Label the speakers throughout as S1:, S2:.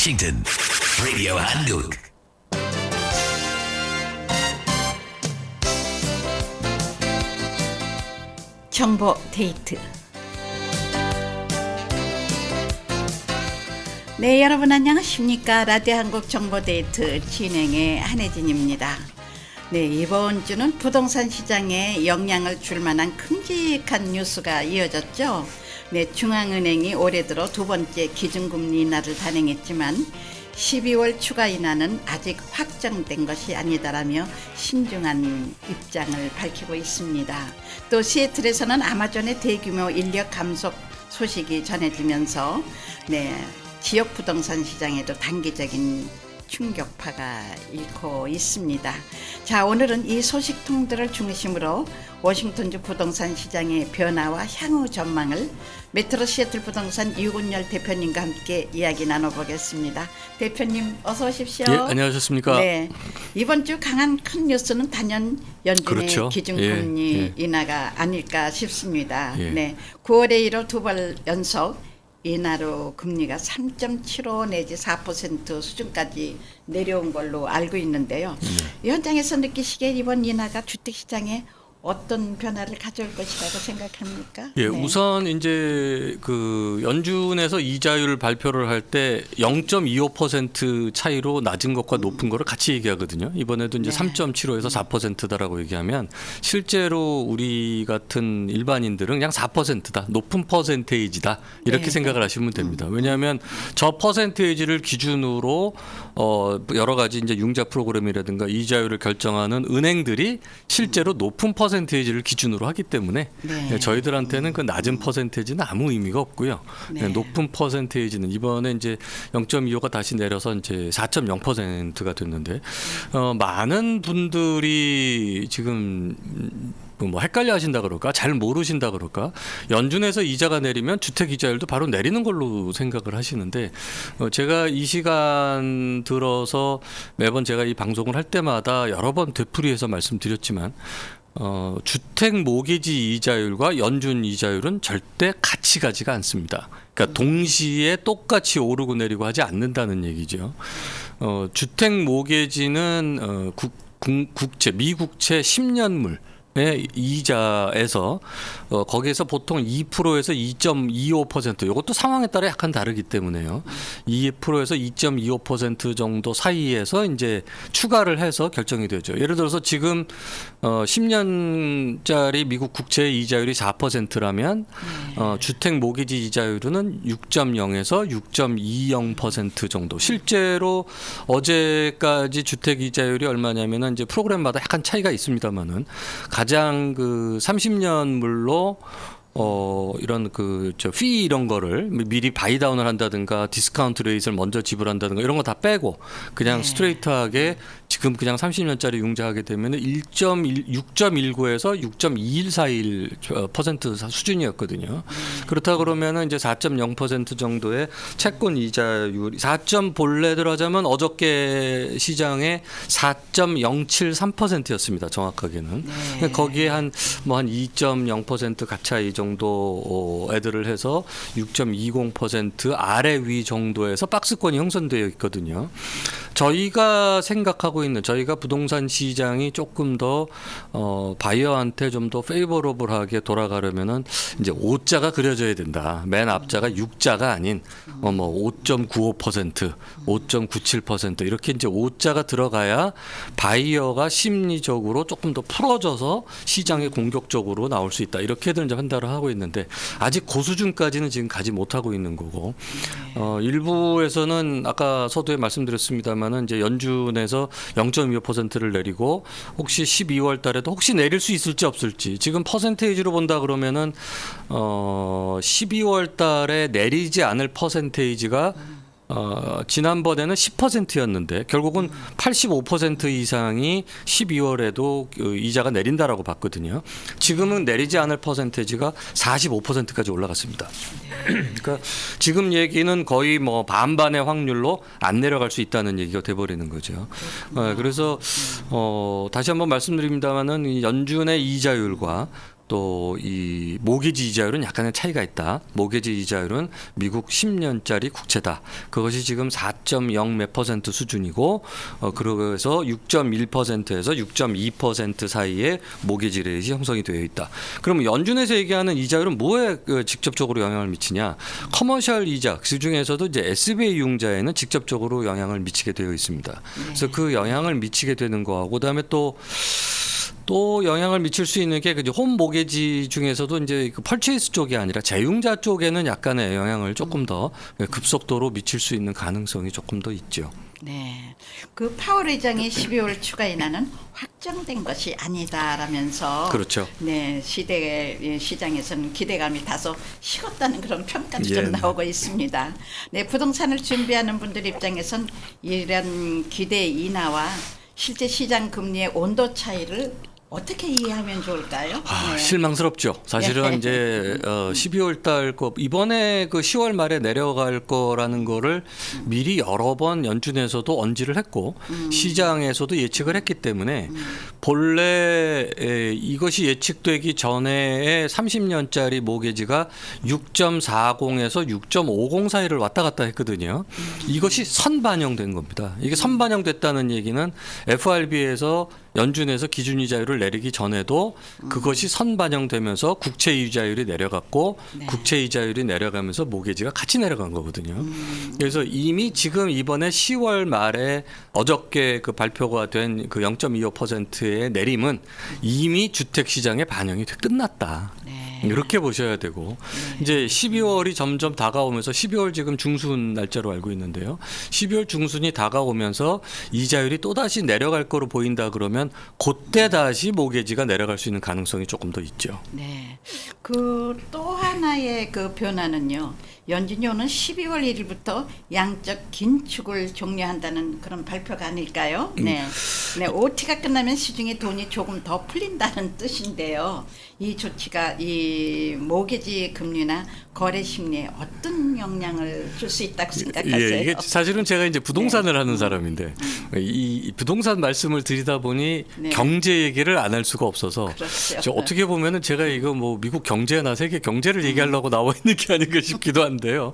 S1: Washington, Radio Handuk.
S2: 정보 데이트. 네, 여러분 안녕하십니까? 라디오 한국 정보 데이트 진행의 한혜진입니다. 네, 이번 주는 부동산 시장에 영향을 줄 만한 큼직한 뉴스가 이어졌죠. 네, 중앙은행이 올해 들어 두 번째 기준금리 인하를 단행했지만 12월 추가 인하는 아직 확정된 것이 아니다라며 신중한 입장을 밝히고 있습니다. 또 시애틀에서는 아마존의 대규모 인력 감속 소식이 전해지면서 네, 지역 부동산 시장에도 단기적인 충격파가 일고 있습니다. 자, 오늘은 이 소식통들을 중심으로 워싱턴주 부동산 시장의 변화와 향후 전망을 메트로 시애틀 부동산 유군열 대표님과 함께 이야기 나눠보겠습니다. 대표님 어서 오십시오.
S3: 예, 안녕하셨습니까?
S2: 네, 이번 주 강한 큰 뉴스는 단연 연준의
S3: 그렇죠.
S2: 기준금리
S3: 예, 예.
S2: 인하가 아닐까 싶습니다.
S3: 예.
S2: 네, 9월에 이로 두번 연속 인하로 금리가 3.75 내지 4% 수준까지 내려온 걸로 알고 있는데요.
S3: 네.
S2: 현장에서 느끼시기에 이번 인하가 주택 시장에 어떤 변화를 가져올 것이라고 생각합니까?
S3: 예,
S2: 네.
S3: 우선 이제 그 연준에서 이자율 발표를 할 때 0.25% 차이로 낮은 것과 높은 거를 같이 얘기하거든요. 이번에도 이제
S2: 네.
S3: 3.75에서 4%다라고 얘기하면 실제로 우리 같은 일반인들은 그냥 4%다. 높은 퍼센테이지다. 이렇게
S2: 네.
S3: 생각을 하시면 됩니다. 왜냐하면 저 퍼센테이지를 기준으로 어 여러 가지 이제 융자 프로그램이라든가 이자율을 결정하는 은행들이 실제로 높은 퍼센 테이지를 기준으로 하기 때문에
S2: 네.
S3: 예, 저희들한테는 그 낮은 퍼센테이지는 아무 의미가 없고요.
S2: 네.
S3: 예, 높은 퍼센테이지는 이번에 이제 0.25가 다시 내려서 이제 4.0%가 됐는데 어, 많은 분들이 지금 음, 뭐 헷갈려 하신다 그럴까 잘 모르신다 그럴까 연준에서 이자가 내리면 주택 이자율도 바로 내리는 걸로 생각을 하시는데 어, 제가 이 시간 들어서 매번 제가 이 방송을 할 때마다 여러 번 되풀이해서 말씀드렸지만 어, 주택 모기지 이자율과 연준 이자율은 절대 같이 가지가 않습니다. 그러니까 동시에 똑같이 오르고 내리고 하지 않는다는 얘기죠. 어, 주택 모기지는 어, 국, 국, 국채 미국채 10년물 의 이자에서 어, 거기에서 보통 2%에서 2.25% 이것도 상황에 따라 약간 다르기 때문에요. 2%에서 2.25% 정도 사이에서 이제 추가를 해서 결정이 되죠. 예를 들어서 지금 어, 10년짜리 미국 국채 이자율이 4%라면 어, 주택 모기지 이자율은 6.0에서 6.20% 정도. 실제로 어제까지 주택 이자율이 얼마냐면은 이제 프로그램마다 약간 차이가 있습니다만은 가장 그 30년 물로 어 이런 그 저 피 이런 거를 미리 바이다운을 한다든가 디스카운트 레이트를 먼저 지불한다든가 이런 거 다 빼고 그냥
S2: 네.
S3: 스트레이트하게 지금 그냥 30년짜리 융자하게 되면 1.1 6.19에서 6.2141 퍼센트 수준이었거든요. 그렇다 그러면은 이제 4.0% 정도의 채권 이자율 4점 본래대로 하자면 어저께 시장에 4.073%였습니다. 정확하게는.
S2: 네.
S3: 거기에 한 뭐한2.0% 가차이 정도 어, 애들을 해서 6.20% 아래 위 정도에서 박스권이 형성되어 있거든요. 저희가 생각하고 있는 저희가 부동산 시장이 조금 더 어, 바이어한테 좀 더 페이버러블하게 돌아가려면은 이제 5자가 그려져야 된다. 맨 앞자가 6자가 아닌 어 뭐 5.95%, 5.97% 이렇게 이제 5자가 들어가야 바이어가 심리적으로 조금 더 풀어져서 시장에 공격적으로 나올 수 있다. 이렇게들 이제 판단을 하고 있는데 아직 그 수준까지는 지금 가지 못하고 있는 거고. 어, 일부에서는 아까 서두에 말씀드렸습니다만은 이제 연준에서 0.25%를 내리고 혹시 12월 달에도 혹시 내릴 수 있을지 없을지 지금 퍼센테이지로 본다 그러면은 어 12월 달에 내리지 않을 퍼센테이지가 어, 지난번에는 10%였는데 결국은 85% 이상이 12월에도 그 이자가 내린다라고 봤거든요. 지금은 내리지 않을 퍼센테이지가 45%까지 올라갔습니다. 그러니까 지금 얘기는 거의 뭐 반반의 확률로 안 내려갈 수 있다는 얘기가 돼버리는 거죠. 어, 그래서 어, 다시 한번 말씀드립니다만은 이 연준의 이자율과 또 이 모기지 이자율은 약간의 차이가 있다. 모기지 이자율은 미국 10년짜리 국채다. 그것이 지금 4.0몇 퍼센트 수준이고 어 그래서 6.1%에서 6.2% 사이에 모기지 레이트이 형성이 되어 있다. 그러면 연준에서 얘기하는 이자율은 뭐에 그 직접적으로 영향을 미치냐? 커머셜 이자 그 중에서도 이제 SBA 융자에는 직접적으로 영향을 미치게 되어 있습니다. 그래서 그 영향을 미치게 되는 거하고 그다음에 또 또 영향을 미칠 수 있는 게 그홈 모게지 중에서도 이제 그 펄체이스 쪽이 아니라 재융자 쪽에는 약간의 영향을 조금 더 급속도로 미칠 수 있는 가능성이 조금 더 있죠.
S2: 네. 그 파월 의장이 12월 추가 인하는 확정된 것이 아니다라면서
S3: 그렇죠.
S2: 네, 시대 시장에서는 기대감이 다소 식었다는 그런 평가도
S3: 예.
S2: 좀 나오고 있습니다. 네, 부동산을 준비하는 분들 입장에선 이런 기대 인하와 실제 시장 금리의 온도 차이를 어떻게 이해하면 좋을까요?
S3: 아,
S2: 네.
S3: 실망스럽죠. 사실은
S2: 네.
S3: 이제 어, 12월 달 거 이번에 그 10월 말에 내려갈 거라는 거를 미리 여러 번 연준에서도 언지를 했고 시장에서도 예측을 했기 때문에 본래 에, 이것이 예측되기 전에 30년짜리 모게지가 6.40에서 6.50 사이를 왔다 갔다 했거든요. 이것이 선반영된 겁니다. 이게 선반영됐다는 얘기는 FRB에서 연준에서 기준 이자율을 내리기 전에도 그것이 선반영되면서 국채 이자율이 내려갔고
S2: 네.
S3: 국채 이자율이 내려가면서 모게지가 같이 내려간 거거든요. 그래서 이미 지금 이번에 10월 말에 어저께 그 발표가 된 그 0.25%의 내림은 이미 주택 시장에 반영이 돼- 끝났다.
S2: 네.
S3: 이렇게 보셔야 되고 이제 12월이 점점 다가오면서 12월 지금 중순 날짜로 알고 있는데요. 12월 중순이 다가오면서 이자율이 또 다시 내려갈 거로 보인다 그러면 그때 다시 모게지가 내려갈 수 있는 가능성이 조금 더 있죠.
S2: 네. 그 또 하나의 그 변화는요. 연준이 오는 12월 1일부터 양적 긴축을 종료한다는 그런 발표가 아닐까요?
S3: 음.
S2: 네. 네, OT가 끝나면 시중에 돈이 조금 더 풀린다는 뜻인데요. 이 조치가 이 모기지 금리나 거래 심리에 어떤 영향을 줄 수 있다고 생각하세요?
S3: 예, 이게 사실은 제가 이제 부동산을 하는 사람인데 이, 이 부동산 말씀을 드리다 보니
S2: 네.
S3: 경제 얘기를 안 할 수가 없어서
S2: 그렇죠.
S3: 저 어떻게 보면은 제가 이거 뭐 미국 경제나 세계 경제를 얘기하려고 나와 있는 게 아닌가 싶기도 한데 요.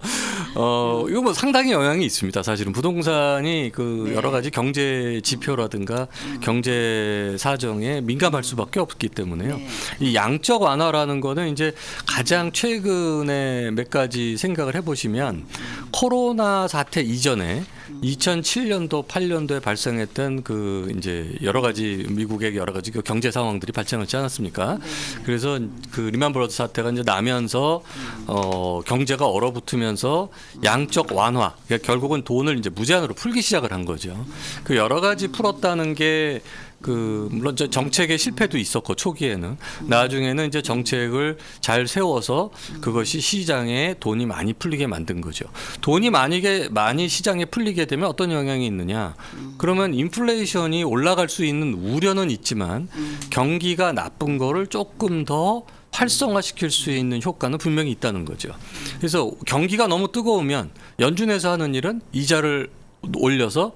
S3: 어, 이거 뭐 상당히 영향이 있습니다. 사실은 부동산이 그
S2: 네.
S3: 여러 가지 경제 지표라든가 경제 사정에 민감할 수밖에 없기 때문에요.
S2: 네.
S3: 이 양적 완화라는 거는 이제 가장 최근에 몇 가지 생각을 해보시면 코로나 사태 이전에 2007년도 8년도에 발생했던 그 이제 여러 가지 미국의 여러 가지 그 경제 상황들이 발생하지 않았습니까? 그래서 그 리만 브러드 사태가 이제 나면서 어 경제가 얼어붙으면서 양적 완화 그러니까 결국은 돈을 이제 무제한으로 풀기 시작을 한 거죠. 그 여러 가지 풀었다는 게 그 물론 저 정책의 실패도 있었고 초기에는 나중에는 이제 정책을 잘 세워서 그것이 시장에 돈이 많이 풀리게 만든 거죠. 돈이 많이게 많이 시장에 풀리게 되면 어떤 영향이 있느냐? 그러면 인플레이션이 올라갈 수 있는 우려는 있지만 경기가 나쁜 거를 조금 더 활성화시킬 수 있는 효과는 분명히 있다는 거죠. 그래서 경기가 너무 뜨거우면 연준에서 하는 일은 이자를 올려서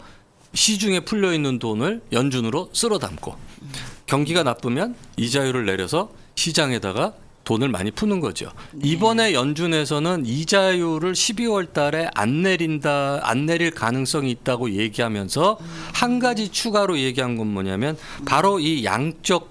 S3: 시중에 풀려 있는 돈을 연준으로 쓸어 담고 경기가 나쁘면 이자율을 내려서 시장에다가 돈을 많이 푸는 거죠. 이번에 연준에서는 이자율을 12월 달에 안 내린다, 안 내릴 가능성이 있다고 얘기하면서 한 가지 추가로 얘기한 건 뭐냐면 바로 이 양적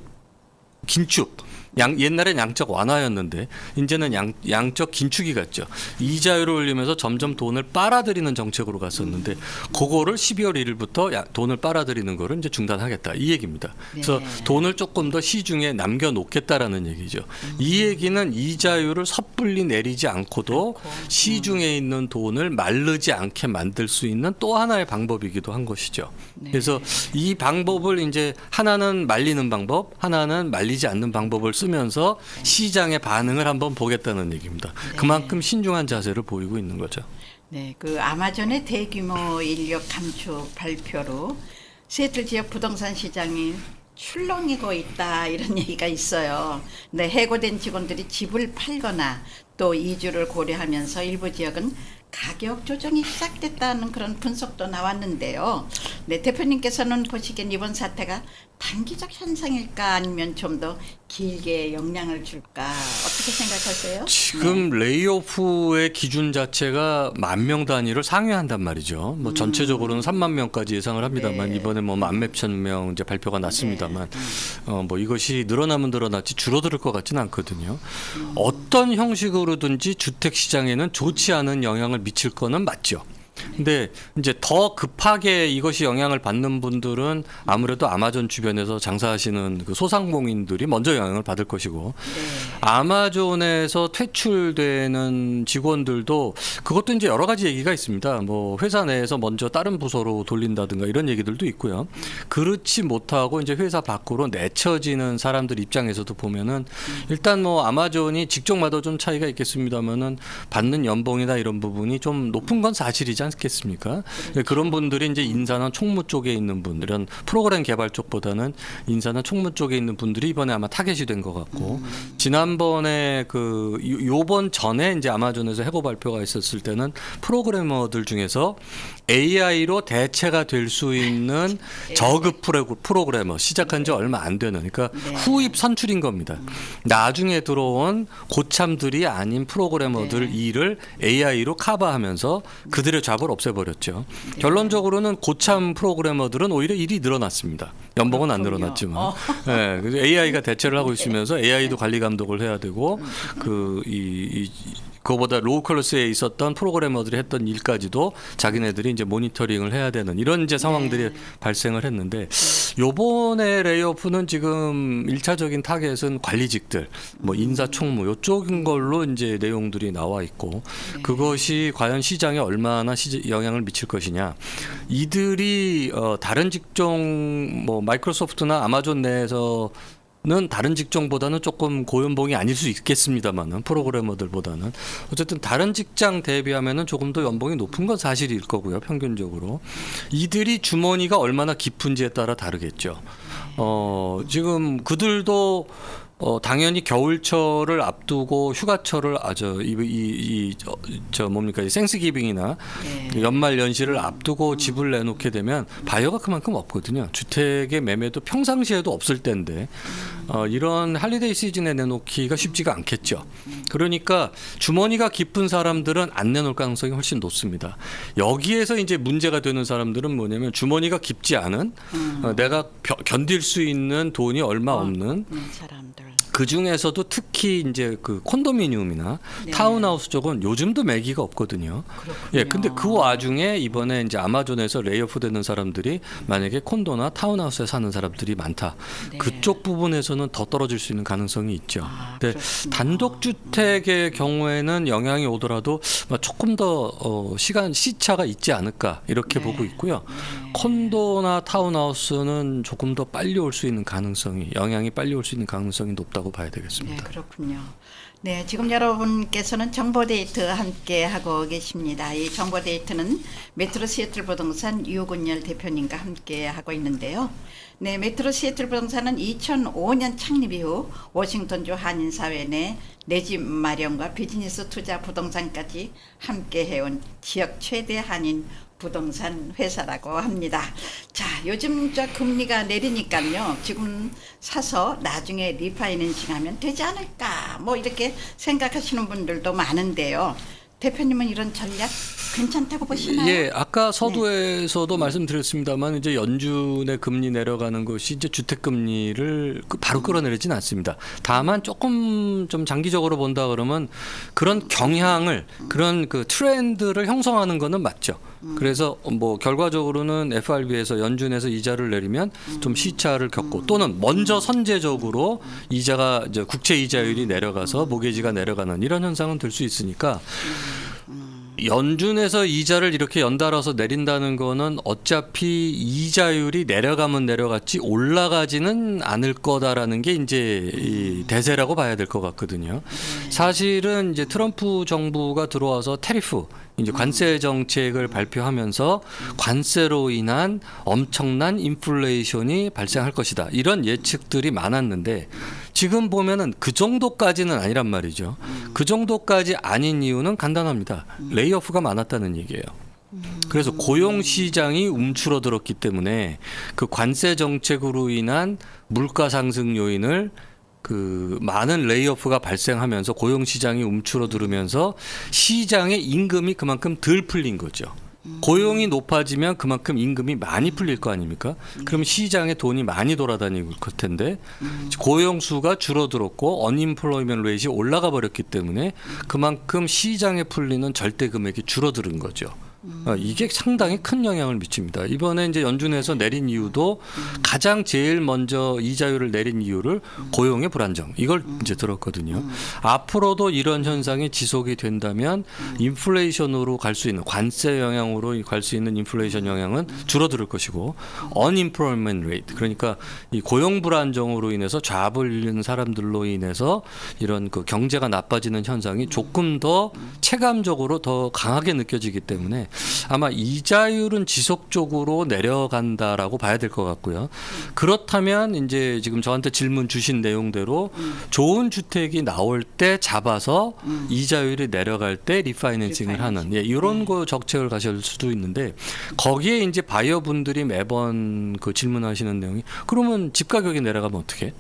S3: 긴축. 양, 옛날엔 양적 완화였는데 이제는 양, 양적 긴축이 갔죠. 이자율을 올리면서 점점 돈을 빨아들이는 정책으로 갔었는데 그거를 12월 1일부터 야, 돈을 빨아들이는 거를 이제 중단하겠다 이 얘기입니다. 그래서
S2: 네.
S3: 돈을 조금 더 시중에 남겨 놓겠다라는 얘기죠. 이 얘기는 이자율을 섣불리 내리지 않고도 시중에 있는 돈을 마르지 않게 만들 수 있는 또 하나의 방법이기도 한 것이죠. 그래서 이 방법을 이제 하나는 말리는 방법, 하나는 말리지 않는 방법을 쓰면서 시장의 반응을 한번 보겠다는 얘기입니다. 그만큼 신중한 자세를 보이고 있는 거죠.
S2: 네, 그 아마존의 대규모 인력 감축 발표로 시애틀 지역 부동산 시장이 출렁이고 있다 이런 얘기가 있어요. 네, 해고된 직원들이 집을 팔거나 또 이주를 고려하면서 일부 지역은 가격 조정이 시작됐다는 그런 분석도 나왔는데요. 네, 대표님께서는 보시기엔 이번 사태가 단기적 현상일까 아니면 좀 더 길게 영향을 줄까 어떻게 생각하세요?
S3: 지금 레이오프의 기준 자체가 만 명 단위를 상회한단 말이죠. 뭐 전체적으로는 3만 명까지 예상을 합니다만
S2: 음. 네.
S3: 이번에 뭐 만 몇천 명 이제 발표가 났습니다만
S2: 음.
S3: 어뭐 이것이 늘어나면 늘어났지 줄어들 것 같지는 않거든요.
S2: 음.
S3: 어떤 형식으로든지 주택 시장에는 좋지 않은 영향을 미칠 거는 맞죠. 근데 이제 더 급하게 이것이 영향을 받는 분들은 아무래도 아마존 주변에서 장사하시는 그 소상공인들이 먼저 영향을 받을 것이고
S2: 네.
S3: 아마존에서 퇴출되는 직원들도 그것도 이제 여러 가지 얘기가 있습니다. 뭐 회사 내에서 먼저 다른 부서로 돌린다든가 이런 얘기들도 있고요. 그렇지 못하고 이제 회사 밖으로 내쳐지는 사람들 입장에서도 보면은 일단 뭐 아마존이 직종마다 좀 차이가 있겠습니다만은 받는 연봉이나 이런 부분이 좀 높은 건 사실이지 않 겠습니까? 그런 분들이 이제 인사나 총무 쪽에 있는 분들은 프로그램 개발 쪽보다는 인사나 총무 쪽에 있는 분들이 이번에 아마 타겟이 된 것 같고 지난번에 그 요- 요번 전에 이제 아마존에서 해고 발표가 있었을 때는 프로그래머들 중에서 AI로 대체가 될 수 있는 저급 프로- 프로그래머 시작한 지 얼마 안 되는 그러니까
S2: 네.
S3: 후입 선출인 겁니다. 나중에 들어온 고참들이 아닌 프로그래머들
S2: 네.
S3: 일을 AI로 커버하면서 그들의 잡을 없애버렸죠. 결론적으로는 고참 프로그래머들은 오히려 일이 늘어났습니다. 연봉은 안
S2: 그렇군요.
S3: 늘어났지만,
S2: 어.
S3: 예, 그래서 AI가 대체를 하고 있으면서 AI도 관리 감독을 해야 되고 그이 이, 그거보다 로우 클래스에 있었던 프로그래머들이 했던 일까지도 자기네들이 이제 모니터링을 해야 되는 이런 이제 상황들이
S2: 네.
S3: 발생을 했는데 요번에 레이오프는 지금 일차적인 타겟은 관리직들 뭐 인사총무 요쪽인 걸로 이제 내용들이 나와 있고 그것이 과연 시장에 얼마나 시, 영향을 미칠 것이냐. 이들이 어 다른 직종 뭐 마이크로소프트나 아마존 내에서 는 다른 직종보다는 조금 고연봉이 아닐 수 있겠습니다만은 프로그래머들보다는 어쨌든 다른 직장 대비하면은 조금 더 연봉이 높은 건 사실일 거고요 평균적으로 이들이 주머니가 얼마나 깊은지에 따라 다르겠죠. 어 지금 그들도 어 당연히 겨울철을 앞두고 휴가철을 아저 이이 저 뭡니까 이 생스기빙이나
S2: 네.
S3: 연말 연시를 앞두고 집을 내놓게 되면 바이어가 그만큼 없거든요. 주택의 매매도 평상시에도 없을 때인데 어, 이런 할리데이 시즌에 내놓기가 쉽지가 않겠죠. 그러니까 주머니가 깊은 사람들은 안 내놓을 가능성이 훨씬 높습니다. 여기에서 이제 문제가 되는 사람들은 뭐냐면 주머니가 깊지 않은 어, 내가 겨- 견딜 수 있는 돈이 얼마 없는
S2: 네, 사람들.
S3: 그 중에서도 특히 이제 그 콘도미니움이나
S2: 네.
S3: 타운하우스 쪽은 요즘도 매기가 없거든요.
S2: 그렇군요.
S3: 예, 근데 그 와중에 이번에 이제 아마존에서 레이오프 되는 사람들이 만약에 콘도나 타운하우스에 사는 사람들이 많다.
S2: 네.
S3: 그쪽 부분에서는 더 떨어질 수 있는 가능성이 있죠.
S2: 아,
S3: 근데
S2: 그렇군요.
S3: 단독 주택의 경우에는 영향이 오더라도 뭐 조금 더 어, 시간 시차가 있지 않을까 이렇게
S2: 네.
S3: 보고 있고요. 콘도나 타운하우스는 조금 더 빨리 올 수 있는 가능성이 영향이 빨리 올 수 있는 가능성이 높다고 봐야
S2: 네,
S3: 되겠습니다.
S2: 그렇군요. 네, 지금 여러분께서는 정보 데이트 함께 하고 계십니다. 이 정보 데이트는 메트로 시애틀 부동산 유근열 대표님과 함께 하고 있는데요. 네, 메트로 시애틀 부동산은 2005년 창립 이후 워싱턴주 한인 사회 내 내 집 마련과 비즈니스 투자 부동산까지 함께 해온 지역 최대 한인 부동산 회사라고 합니다. 자, 요즘 저 금리가 내리니까요. 지금 사서 나중에 리파이낸싱 하면 되지 않을까? 뭐 이렇게 생각하시는 분들도 많은데요. 대표님은 이런 전략 괜찮다고 보시나요? 네.
S3: 예, 아까 서두에서도 말씀드렸습니다만 이제 연준의 금리 내려가는 것이 이제 주택 금리를 그 바로 끌어내리진 않습니다. 다만 조금 좀 장기적으로 본다 그러면 그런 경향을 그런 그 트렌드를 형성하는 거는 맞죠. 그래서 뭐 결과적으로는 FRB에서 연준에서 이자를 내리면 좀 시차를 겪고 또는 먼저 선제적으로 이자가 이제 국채 이자율이 내려가서 모기지가 내려가는 이런 현상은 될수 있으니까 연준에서 이자를 이렇게 연달아서 내린다는 거는 어차피 이자율이 내려가면 내려갔지 올라가지는 않을 거다라는 게 이제 이 대세라고 봐야 될 것 같거든요. 사실은 이제 트럼프 정부가 들어와서 테리프 이제 관세 정책을 발표하면서 관세로 인한 엄청난 인플레이션이 발생할 것이다. 이런 예측들이 많았는데 지금 보면은 그 정도까지는 아니란 말이죠. 그 정도까지 아닌 이유는 간단합니다. 레이오프가 많았다는 얘기예요. 그래서 고용 시장이 움츠러들었기 때문에 그 관세 정책으로 인한 물가 상승 요인을 그 많은 레이오프가 발생하면서 고용 시장이 움츠러들으면서 시장의 임금이 그만큼 덜 풀린 거죠. 고용이 높아지면 그만큼 임금이 많이 풀릴 거 아닙니까? 그럼 시장에 돈이 많이 돌아다니고 그 텐데 고용 수가 줄어들었고 언임플로이먼 레이트이 올라가 버렸기 때문에 그만큼 시장에 풀리는 절대 금액이 줄어드는 거죠. 어, 이게 상당히 큰 영향을 미칩니다. 이번에 이제 연준에서 내린 이유도 가장 제일 먼저 이자율을 내린 이유를 고용의 불안정 이걸 이제 들었거든요. 앞으로도 이런 현상이 지속이 된다면 인플레이션으로 갈 수 있는 관세 영향으로 갈 수 있는 인플레이션 영향은 줄어들 것이고 unemployment rate 그러니까 이 고용 불안정으로 인해서 좌불리는 사람들로 인해서 이런 그 경제가 나빠지는 현상이 조금 더 체감적으로 더 강하게 느껴지기 때문에 아마 이자율은 지속적으로 내려간다라고 봐야 될 것 같고요. 그렇다면 이제 지금 저한테 질문 주신 내용대로 좋은 주택이 나올 때 잡아서 이자율이 내려갈 때 리파이낸싱을 하는 예, 이런 거 정책을 가실 수도 있는데 거기에 이제 바이어 분들이 매번 그 질문하시는 내용이 그러면 집 가격이 내려가면 어떻게?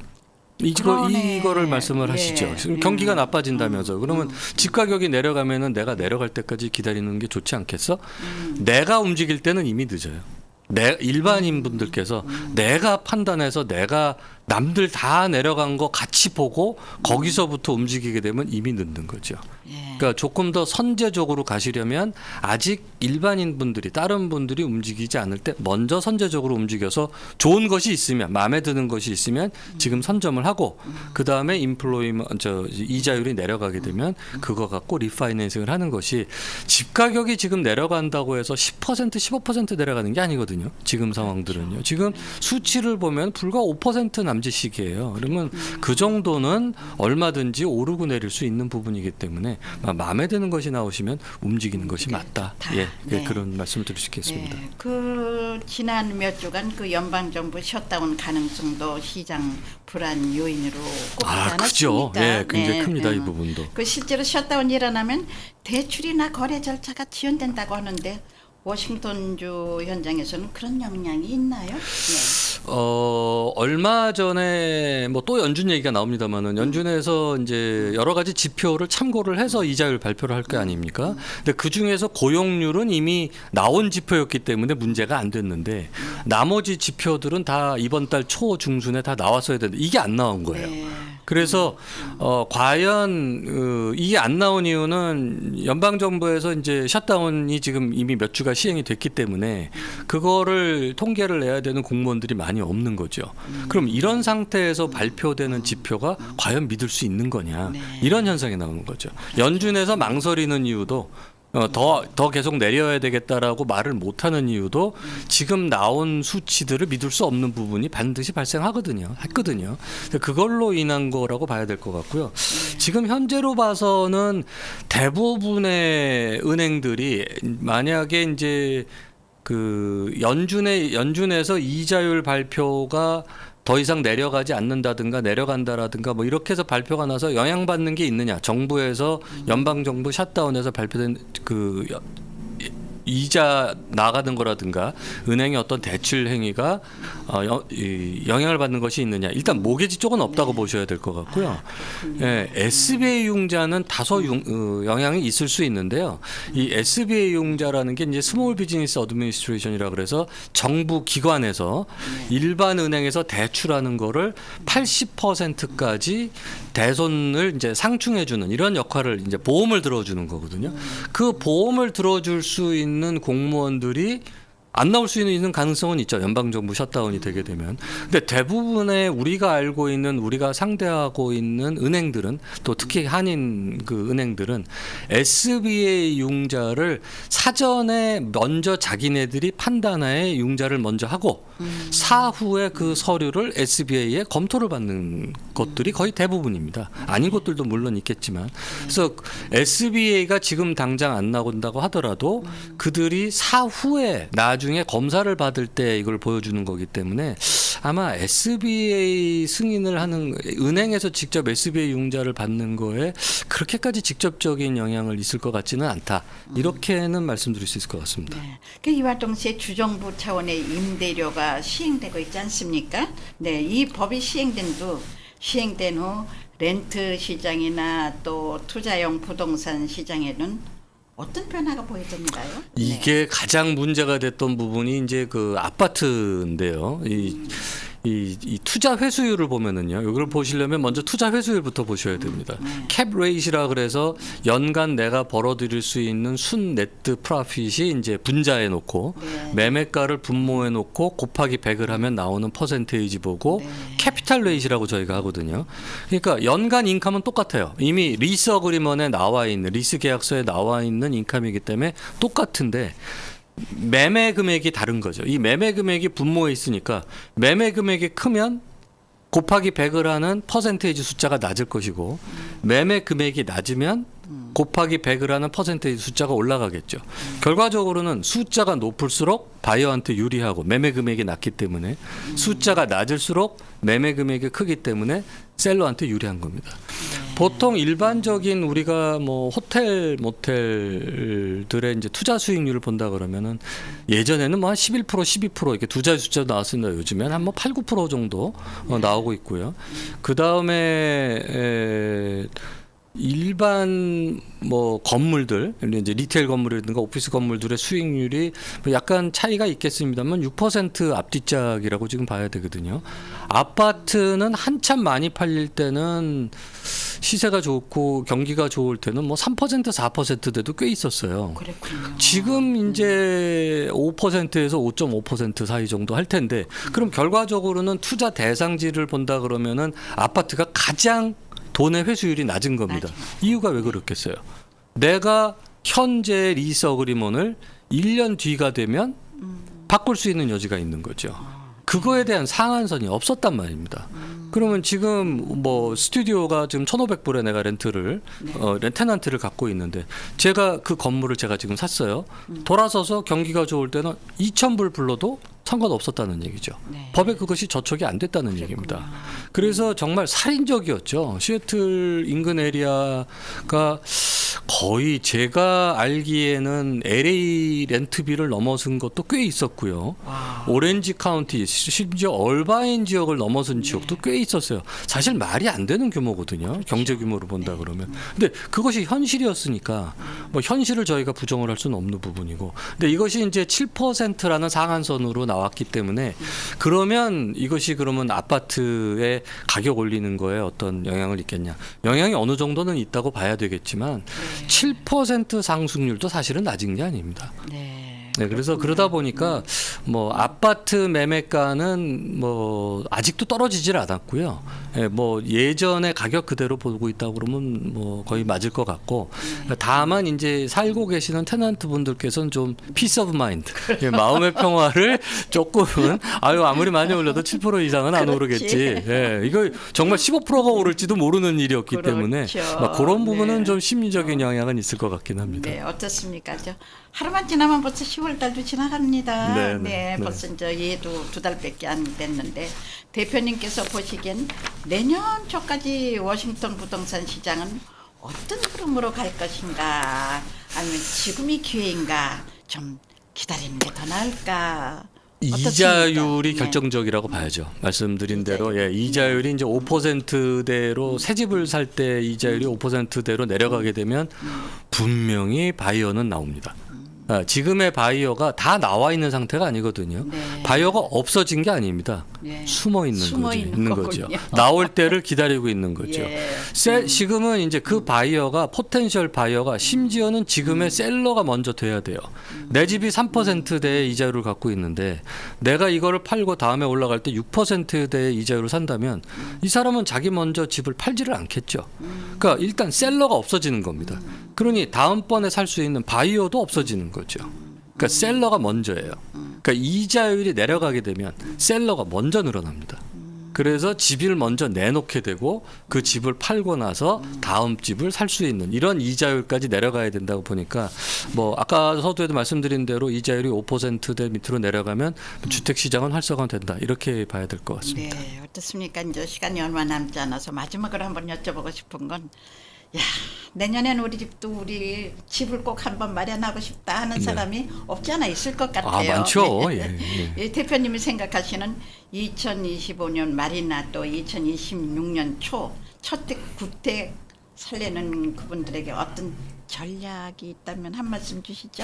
S3: 이거. 이거를 말씀을
S2: 예.
S3: 하시죠.
S2: 음.
S3: 경기가 나빠진다면서 그러면 집 가격이 내려가면은 내가 내려갈 때까지 기다리는 게 좋지 않겠어? 내가 움직일 때는 이미 늦어요. 내 일반인 분들께서 내가 판단해서 내가 남들 다 내려간 거 같이 보고 거기서부터 움직이게 되면 이미 늦는 거죠.
S2: 예.
S3: 그러니까 조금 더 선제적으로 가시려면 아직 일반인 분들이 다른 분들이 움직이지 않을 때 먼저 선제적으로 움직여서 좋은 것이 있으면 마음에 드는 것이 있으면 지금 선점을 하고 그 다음에 인플로이먼 저 이자율이 내려가게 되면 그거 갖고 리파이낸싱을 하는 것이 집 가격이 지금 내려간다고 해서 10% 15% 내려가는 게 아니거든요. 지금 상황들은요. 지금 수치를 보면 불과 5%남 짓씩이에요. 그러면 그 정도는 얼마든지 오르고 내릴 수 있는 부분이기 때문에 마음에 드는 것이 나오시면 움직이는 것이 맞다.
S2: 다,
S3: 예,
S2: 네.
S3: 그런 말씀을 드릴 수 있겠습니다.
S2: 예, 그 지난 몇 주간 그 연방 정부 셧다운 가능성도 시장 불안 요인으로 꼽히지
S3: 아? 그죠. 예, 굉장히
S2: 네,
S3: 큽니다,
S2: 네.
S3: 이 부분도.
S2: 그 실제로 셧다운 일어나면 대출이나 거래 절차가 지연된다고 하는데 워싱턴주 현장에서는 그런 영향이 있나요? 네.
S3: 어 얼마 전에 뭐 또 연준 얘기가 나옵니다만은 연준에서 이제 여러 가지 지표를 참고를 해서 이자율 발표를 할 게 아닙니까? 근데 그 중에서 고용률은 이미 나온 지표였기 때문에 문제가 안 됐는데 나머지 지표들은 다 이번 달 초 중순에 다 나왔어야 되는데 이게 안 나온 거예요.
S2: 네.
S3: 그래서 어 과연 어, 이게 안 나온 이유는 연방 정부에서 이제 셧다운이 지금 이미 몇 주가 시행이 됐기 때문에 그거를 통계를 내야 되는 공무원들이 많이 없는 거죠. 그럼 이런 상태에서 발표되는 지표가 과연 믿을 수 있는 거냐
S2: 네.
S3: 이런 현상이 나오는 거죠. 연준에서 망설이는 이유도 어, 더, 더 계속 내려야 되겠다라고 말을 못하는 이유도 지금 나온 수치들을 믿을 수 없는 부분이 반드시 발생하거든요. 했거든요. 그걸로 인한 거라고 봐야 될 것 같고요. 지금 현재로 봐서는 대부분의 은행들이 만약에 이제 그 연준의 연준에서 이자율 발표가 더 이상 내려가지 않는다든가 내려간다라든가 뭐 이렇게 해서 발표가 나서 영향받는 게 있느냐. 정부에서 연방 정부 샷다운에서 발표된 그 여- 이자 나가는 거라든가 은행의 어떤 대출 행위가 어, 여- 이, 영향을 받는 것이 있느냐 일단 모기지 쪽은 없다고 보셔야 될 것 같고요. 예, SBA 융자는 다소 융, 어, 영향이 있을 수 있는데요. 이 SBA 융자라는 게 이제 스몰 비즈니스 어드미니스트레이션이라 그래서 정부 기관에서 일반 은행에서 대출하는 거를 80%까지 대손을 이제 상충해 주는 이런 역할을 이제 보험을 들어 주는 거거든요. 그 보험을 들어 줄수 있는 공무원들이 안 나올 수 있는 가능성은 있죠. 연방 정부 셧다운이 되게 되면. 근데 대부분의 우리가 알고 있는 우리가 상대하고 있는 은행들은 또 특히 한인 그 은행들은 SBA 융자를 사전에 먼저 자기네들이 판단하에 융자를 먼저 하고 사후에 그 서류를 SBA에 검토를 받는 것들이 거의 대부분입니다. 아닌 것들도 물론 있겠지만. 그래서 SBA가 지금 당장 안 나온다고 하더라도 그들이 사후에 나중에 검사를 받을 때 이걸 보여주는 거기 때문에 아마 SBA 승인을 하는 은행에서 직접 SBA 융자를 받는 거에 그렇게까지 직접적인 영향을 있을 것 같지는 않다. 이렇게는 말씀드릴 수 있을 것 같습니다.
S2: 네. 그 이와 동시에 주정부 차원의 임대료가 시행되고 있지 않습니까? 네, 이 법이 시행된 후 시행된 후 렌트 시장이나 또 투자용 부동산 시장에는 어떤 변화가? 네.
S3: 이게 가장 문제가 됐던 부분이 이제 그 아파트인데요. 이, 이, 이 투자 회수율을 보면은요. 이걸 보시려면 먼저 투자 회수율부터 보셔야 됩니다. 캡 레이시라 그래서 연간 내가 벌어들일 수 있는 순 네트 프로핏이 이제 분자해 놓고
S2: 네.
S3: 매매가를 분모해 놓고 곱하기 100을 하면 나오는 퍼센테이지 보고
S2: 네.
S3: 캐피탈 레이시라고 저희가 하거든요. 그러니까 연간 인컴은 똑같아요. 이미 리스 어그리먼에 나와 있는 리스 계약서에 나와 있는 인컴이기 때문에 똑같은데 매매 금액이 다른 거죠. 이 매매 금액이 분모해 있으니까 매매 금액이 크면 곱하기 100을 하는 퍼센테이지 숫자가 낮을 것이고 매매 금액이 낮으면 곱하기 100을 하는 퍼센테이지 숫자가 올라가겠죠. 결과적으로는 숫자가 높을수록 바이어한테 유리하고 매매 금액이 낮기 때문에 숫자가 낮을수록 매매 금액이 크기 때문에 셀러한테 유리한 겁니다. 보통 일반적인 우리가 뭐 호텔 모텔들의 이제 투자 수익률을 본다 그러면은 예전에는 뭐 한 11% 12% 이렇게 두 자리 숫자 나왔습니다. 요즘엔 한뭐 8, 9% 정도 어, 나오고 있고요. 그 다음에 일반 뭐 건물들 이제 리테일 건물이라든가 오피스 건물들의 수익률이 뭐 약간 차이가 있겠습니다만 6% 앞뒤짝이라고 지금 봐야 되거든요. 아파트는 한참 많이 팔릴 때는 시세가 좋고 경기가 좋을 때는 뭐 3% 4%대도 꽤 있었어요.
S2: 그랬군요.
S3: 지금 이제 5%에서 5.5% 사이 정도 할 텐데 그럼 결과적으로는 투자 대상지를 본다 그러면은 아파트가 가장 돈의 회수율이 낮은 겁니다. 이유가 왜 그렇겠어요? 내가 현재 리스 어그리먼을 1년 뒤가 되면 바꿀 수 있는 여지가 있는 거죠. 그거에 대한 상한선이 없었단 말입니다. 그러면 지금 뭐 스튜디오가 지금 1,500불에 내가 렌트를 어, 렌테난트를 갖고 있는데 제가 그 건물을 제가 지금 샀어요. 돌아서서 경기가 좋을 때는 2,000불 불러도 상관없었다는 얘기죠.
S2: 네.
S3: 법에 그것이 저촉이 안 됐다는 얘기입니다. 그래서 정말 살인적이었죠. 시애틀 인근 에리아가 거의 제가 알기에는 LA 렌트비를 넘어선 것도 꽤 있었고요.
S2: 와.
S3: 오렌지 카운티 심지어 얼바인 지역을 넘어선 지역도 꽤 있었어요. 사실 말이 안 되는 규모거든요. 경제 규모로 본다 그러면. 근데 그것이 현실이었으니까 뭐 현실을 저희가 부정을 할 수는 없는 부분이고. 근데 이것이 이제 7%라는 상한선으로 나 왔기 때문에 그러면 이것이 그러면 아파트의 가격 올리는 거에 어떤 영향을 있겠냐? 영향이 어느 정도는 있다고 봐야 되겠지만 7% 상승률도 사실은 낮은 게 아닙니다.
S2: 네.
S3: 네, 그래서 그러다 보니까 뭐 아파트 매매가는 뭐 아직도 떨어지질 않았고요. 예, 뭐 예전에 가격 그대로 보고 있다 그러면 뭐 거의 맞을 것 같고 다만 이제 살고 계시는 테넌트 분들께서는 좀 피스 오브 마인드, 예, 마음의 평화를 조금은 아유 아무리 많이 올려도 7% 이상은 안
S2: 그렇지.
S3: 오르겠지. 예, 이거 정말 15%가 오를지도 모르는 일이었기
S2: 그렇죠.
S3: 때문에 막 그런 부분은
S2: 네.
S3: 좀 심리적인 영향은 있을 것 같긴 합니다.
S2: 네, 어떻습니까? 저 하루만 지나면 벌써 10월 달도 지나갑니다.
S3: 네,
S2: 네,
S3: 네, 네.
S2: 벌써 이제 얘도 두 달밖에 안 됐는데 대표님께서 보시기엔 내년 초까지 워싱턴 부동산 시장은 어떤 흐름으로 갈 것인가? 아니면 지금이 기회인가? 좀 기다리는 게 더 나을까?
S3: 이자율이
S2: 네.
S3: 결정적이라고 봐야죠. 말씀드린 대로 예, 이자율이 이제 5%대로 새 집을 살 때 이자율이 5%대로 내려가게 되면 분명히 바이어는 나옵니다. 아, 지금의 바이어가 다 나와 있는 상태가 아니거든요.
S2: 네.
S3: 바이어가 없어진 게 아닙니다.
S2: 네.
S3: 숨어 있는
S2: 숨어
S3: 거지,
S2: 있는
S3: 거죠. 나올 때를 기다리고 있는 거죠.
S2: 예.
S3: 셀, 지금은 이제 그 바이어가 포텐셜 바이어가 심지어는 지금의 셀러가 먼저 돼야 돼요. 내 집이 3%대의 이자율을 갖고 있는데 내가 이거를 팔고 다음에 올라갈 때 6%대의 이자율을 산다면 이 사람은 자기 먼저 집을 팔지를 않겠죠. 그러니까 일단 셀러가 없어지는 겁니다. 그러니 다음번에 살 수 있는 바이어도 없어지는 거죠. 그러니까 셀러가 먼저예요. 그러니까 이자율이 내려가게 되면 셀러가 먼저 늘어납니다. 그래서 집을 먼저 내놓게 되고 그 집을 팔고 나서 다음 집을 살 수 있는 이런 이자율까지 내려가야 된다고 보니까 뭐 아까 서두에도 말씀드린 대로 이자율이 5%대 밑으로 내려가면 주택 시장은 활성화된다 이렇게 봐야 될 것 같습니다.
S2: 네, 어떻습니까? 이제 시간이 얼마 남지 않아서 마지막으로 한번 여쭤보고 싶은 건 야 내년엔 우리 집도 우리 집을 꼭 한번 마련하고 싶다 하는 사람이 없지 않아 있을 것
S3: 네. 아
S2: 같아요.
S3: 많죠.
S2: 네.
S3: 예, 예.
S2: 이 대표님이 생각하시는 2025년 말이나 또 2026년 초 첫택 구택 살려는 그분들에게 어떤 전략이 있다면 한 말씀 주시죠.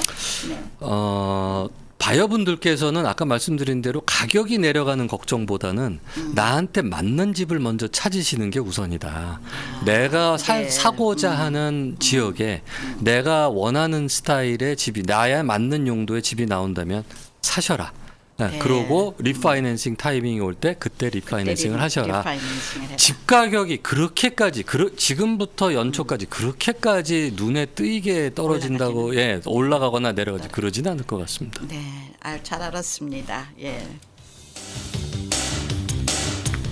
S2: 네.
S3: 어, 바이어분들께서는 아까 말씀드린 대로 가격이 내려가는 걱정보다는
S2: 음.
S3: 나한테 맞는 집을 먼저 찾으시는 게 우선이다. 내가 사,
S2: 네.
S3: 사고자 하는 지역에 내가 원하는 스타일의 집이 나에 맞는 용도의 집이 나온다면 사셔라. 네,
S2: 네.
S3: 그러고 리파이낸싱 타이밍이 올 때 그때 리파이낸싱을 하셔라.
S2: 리파이낸싱을.
S3: 집 가격이 그렇게까지 그러, 지금부터 연초까지 그렇게까지 눈에 띄게 떨어진다고 예 올라가거나 내려가지 그러진 않을 것 같습니다.
S2: 네, 아, 잘 알았습니다. 예.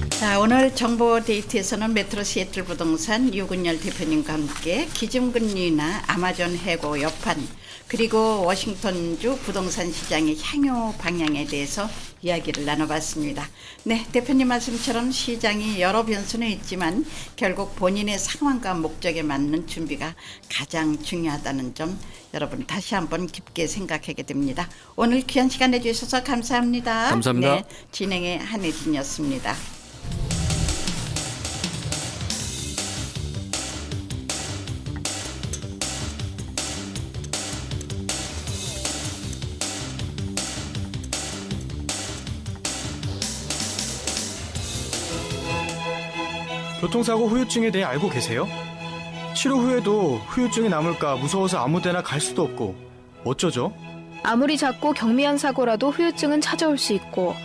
S2: 자, 오늘 정보 데이트에서는 메트로 시애틀 부동산 유근열 대표님과 함께 기준금리나 아마존 해고 여판 그리고 워싱턴주 부동산 시장의 향후 방향에 대해서 이야기를 나눠봤습니다. 네, 대표님 말씀처럼 시장이 여러 변수는 있지만 결국 본인의 상황과 목적에 맞는 준비가 가장 중요하다는 점 여러분 다시 한번 깊게 생각하게 됩니다. 오늘 귀한 시간 내주셔서 감사합니다.
S3: 감사합니다.
S2: 네, 진행의 한혜진이었습니다.
S4: 교통사고 후유증에 대해 알고 계세요? 치료 후에도 후유증이 남을까 무서워서 아무 데나 갈 수도 없고 어쩌죠?
S5: 아무리 작고 경미한 사고라도 후유증은 찾아올 수 있고